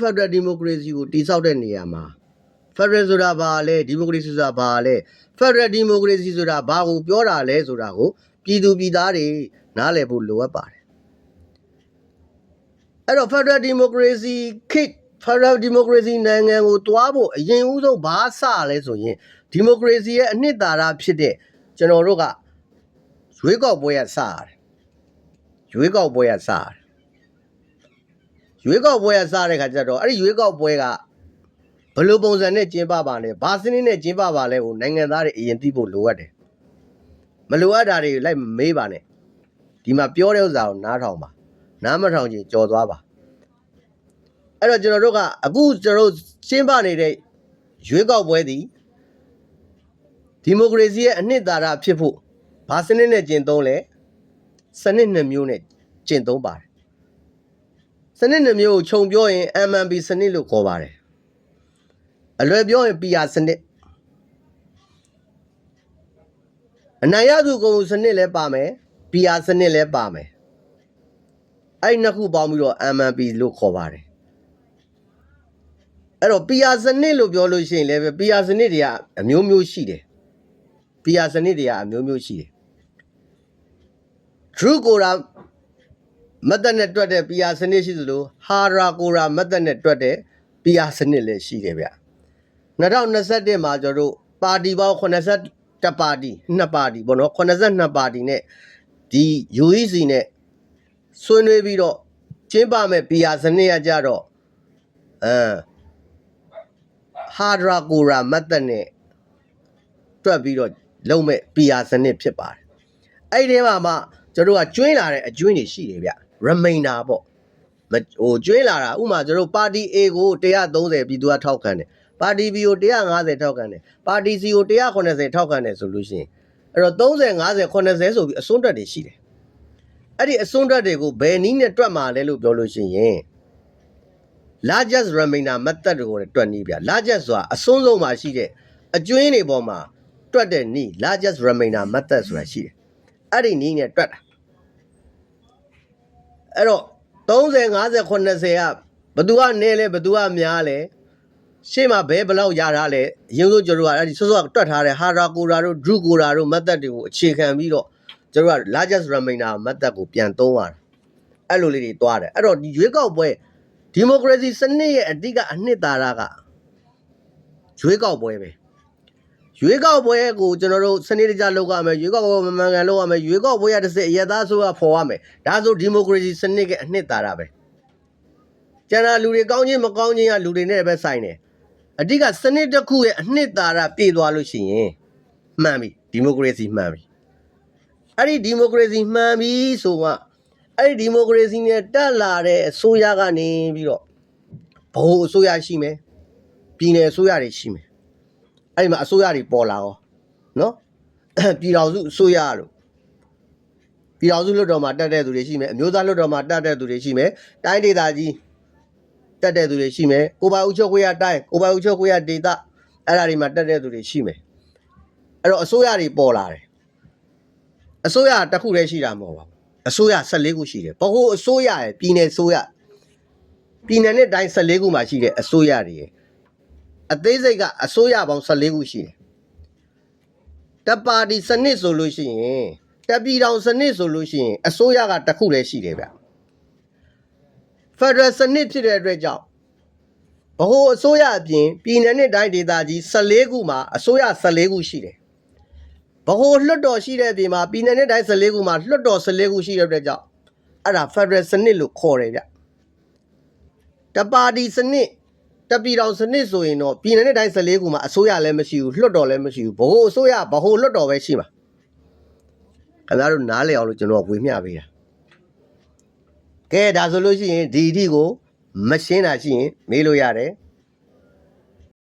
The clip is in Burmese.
ဖက်ဒရယ်ဒီမိုကရေစီကိုတည်ဆောက်တဲ့နေရာမှာဖက်ဒရယ်ဆိုတာဘာလဲဒီမိုကရေစီဆိုတာဘာလဲဖက်ဒရယ်ဒီမိုကရေစီဆိုတာဘာကိုပြောတာလဲဆိုတာကိုပြည်သူပြည်သားတွေနားလည်ဖို့လိုအပ်ပါတယ်အဲ့တော့ဖက်ဒရယ်ဒီမိုကရေစီခေတ်ဖက်ဒရယ်ဒီမိုကရေစီနိုင်ငံကိုတွားဖို့အရင်ဦးဆုံးဘာစလဲဆိုရင်ဒီမိုကရေစီရဲ့အနှစ်သာရဖြစ်တဲ့ကျွန်တော်တို့ကရွေးကောက်ပွဲရစရတယ်ရွေးကောက်ပွဲရစရတယ် ရွေးကောက်ပွဲကစားတဲ့ခါကျတော့အဲ့ဒီရွေးကောက်ပွဲကဘယ်လိုပုံစံနဲ့ကျင်းပပါလဲဘာစနစ်နဲ့ကျင်းပပါလဲကိုနိုင်ငံသားတွေအရင်သိဖို့လိုအပ်တယ်မလိုအပ်တာတွေလိုက်မမေးပါနဲ့ဒီမှာပြောတဲ့ဥစ္စာကိုနားထောင်ပါနားမထောင်ချင်ကြော်သွားပါအဲ့တော့ကျွန်တော်တို့ကအခုကျွန်တော်တို့ကျင်းပနေတဲ့ရွေးကောက်ပွဲသည်ဒီမိုကရေစီရဲ့အနှစ်သာရဖြစ်ဖို့ဘာစနစ်နဲ့ကျင့်သုံးလဲစနစ်နှစ်မျိုးနဲ့ကျင့်သုံးပါတယ် စနစ်နှမျိုးကိုခြုံပြောရင် MMB စနစ်လို့ခေါ်ပါတယ်အလွယ်ပြောရင် PR စနစ်အနိုင်ရသူကုန်စနစ်လည်းပါမယ် PR စနစ်လည်းပါမယ်အဲ့ဒီနှစ်ခုပေါင်းပြီးတော့ MMB လို့ခေါ်ပါတယ်အဲ့တော့ PR စနစ်လို့ပြောလို့ရှိရင်လည်း PR စနစ်တွေကအမျိုးမျိုးရှိတယ် PR စနစ်တွေကအမျိုးမျိုးရှိတယ် True ကိုရာ မတ်တက်နဲ့တွက်တဲ့ PR စနစ်ရှိသလိုဟာရာကိုရာမတ်တက်နဲ့တွက်တဲ့ PR စနစ်လည်းရှိတယ်ဗျ2021မှာကျွန်တော်တို့ပါတီပေါင်း82ပါတီ2ပါတီပေါ့နော်82ပါတီနဲ့ဒီ UEC နဲ့ဆွေးနွေးပြီးတော့ကျင်းပမဲ့ PR စနစ်ရကြတော့အဲဟာရာကိုရာမတ်တက်နဲ့တွက်ပြီးတော့လုံးမဲ့ PR စနစ်ဖြစ်ပါတယ်အဲ့ဒီထဲမှာမှကျွန်တော်တို့ကကျွင်းလာတဲ့အကျွင်းတွေရှိတယ်ဗျ remainder ပေါ့မဟိုကျွင်းလာတာဥပမာကျွန်တော်ပါတီ A ကို130ပြည်သူကထောက်ခံတယ်ပါတီ B ကို150ထောက်ခံတယ်ပါတီ C ကို180ထောက်ခံတယ်ဆိုလို့ရှိရင်အဲ့တော့30 50 80ဆိုပြီးအစွန်းတက်တွေရှိတယ်အဲ့ဒီအစွန်းတက်တွေကိုဘယ်နည်းနဲ့တွက်မှာလဲလို့ပြောလို့ရှိရင် largest remainder method ကိုလည်းတွက်နည်းဗျ largest ဆိုတာအစွန်းဆုံးမှာရှိတဲ့အကျွင်းတွေပေါ်မှာတွက်တဲ့နည်း largest remainder method ဆိုတာရှိတယ်အဲ့ဒီနည်းနဲ့တွက်တာ အဲ့တော့30 50 80ကဘသူကနေလဲဘသူကများလဲရှေ့မှာဘဲဘယ်လောက်ရတာလဲအရင်ဆုံးကျွန်တော်တို့ကအဲ့ဒီစောစောကတွက်ထားတဲ့ဟာရာကိုရာတို့ဒရုကိုရာတို့ method တွေကိုအခြေခံပြီးတော့ကျွန်တော်တို့က largest remainder method ကိုပြန်သုံးရတာအဲ့လိုလေးတွေတွားတယ်အဲ့တော့ဒီရွေးကောက်ပွဲဒီမိုကရေစီစနစ်ရဲ့အဓိကအနှစ်သာရကရွေးကောက်ပွဲပဲ ရွေးကောက်ပွဲကိုကျွန်တော်တို့စနစ်တကျလုပ်ရမယ်ရွေးကောက်ပွဲမမှန်ကန်လုပ်ရမယ်ရွေးကောက်ပွဲရတစ်စစ်အရသားဆိုရဖော်ရမယ်ဒါဆိုဒီမိုကရေစီစနစ်ကအနှစ်သာရပဲကျန်တာလူတွေကောင်းချင်းမကောင်းချင်းကလူတွေနဲ့ပဲဆိုင်တယ်အဓိကစနစ်တစ်ခုရဲ့အနှစ်သာရပြည့်သွားလို့ရှိရင်မှန်ပြီဒီမိုကရေစီမှန်ပြီအဲ့ဒီဒီမိုကရေစီမှန်ပြီဆိုမှအဲ့ဒီဒီမိုကရေစီနဲ့တက်လာတဲ့အစိုးရကနေပြီးတော့ဘိုးအစိုးရရှိမယ်ပြည်နယ်အစိုးရတွေရှိမယ် အဲ့ဒီမှာအစိုးရတွေပေါ်လာရောနော်ပြည်တော်စုအစိုးရလို့ပြည်တော်စုလွတ်တော်မှာတက်တဲ့သူတွေရှိမယ်အမျိုးသားလွတ်တော်မှာတက်တဲ့သူတွေရှိမယ်တိုင်းဒေသကြီးတက်တဲ့သူတွေရှိမယ်ကိုပိုင်ဥချုပ်ခွေရတိုင်းကိုပိုင်ဥချုပ်ခွေရဒေသအဲ့ဒါတွေမှာတက်တဲ့သူတွေရှိမယ်အဲ့တော့အစိုးရတွေပေါ်လာတယ်အစိုးရတစ်ခုတည်းရှိတာမဟုတ်ပါဘူးအစိုးရ14ခုရှိတယ်ဘဟုအစိုးရရယ်ပြည်နယ်အစိုးရပြည်နယ်နဲ့တိုင်း14ခုမှာရှိတဲ့အစိုးရတွေရယ် အသေးစိတ်ကအစိုးရပေါင်း14ခုရှိတယ်။တပါတီစနစ်ဆိုလို့ရှိရင်တပြည်တော်စနစ်ဆိုလို့ရှိရင်အစိုးရကတစ်ခုလည်းရှိတယ်ဗျ။ဖက်ဒရယ်စနစ်ဖြစ်တဲ့အတွက်ကြောင့်ဗဟိုအစိုးရအပြင်ပြည်နယ်နဲ့တိုင်းဒေသကြီး14ခုမှာအစိုးရ14ခုရှိတယ်။ဗဟိုလွှတ်တော်ရှိတဲ့အပြင်မှာပြည်နယ်နဲ့တိုင်း14ခုမှာလွှတ်တော်14ခုရှိတဲ့အတွက်ကြောင့်အဲ့ဒါဖက်ဒရယ်စနစ်လို့ခေါ်တယ်ဗျ။တပါတီစနစ် တပြည်တော်စနစ်ဆိုရင်တော့ပြည်နယ်နဲ့တိုင်း14ခုမှာအစိုးရလည်းမရှိဘူးလွှတ်တော်လည်းမရှိဘူးဘ ਹੁ အစိုးရဘ ਹੁ လွှတ်တော်ပဲရှိမှာခင်ဗျားတို့နားလည်အောင်လို့ကျွန်တော်ဝေမျှပေးတာကဲဒါဆိုလို့ရှိရင်ဒီအထိကို မရှင်းတာရှိရင်မေးလို့ရတယ်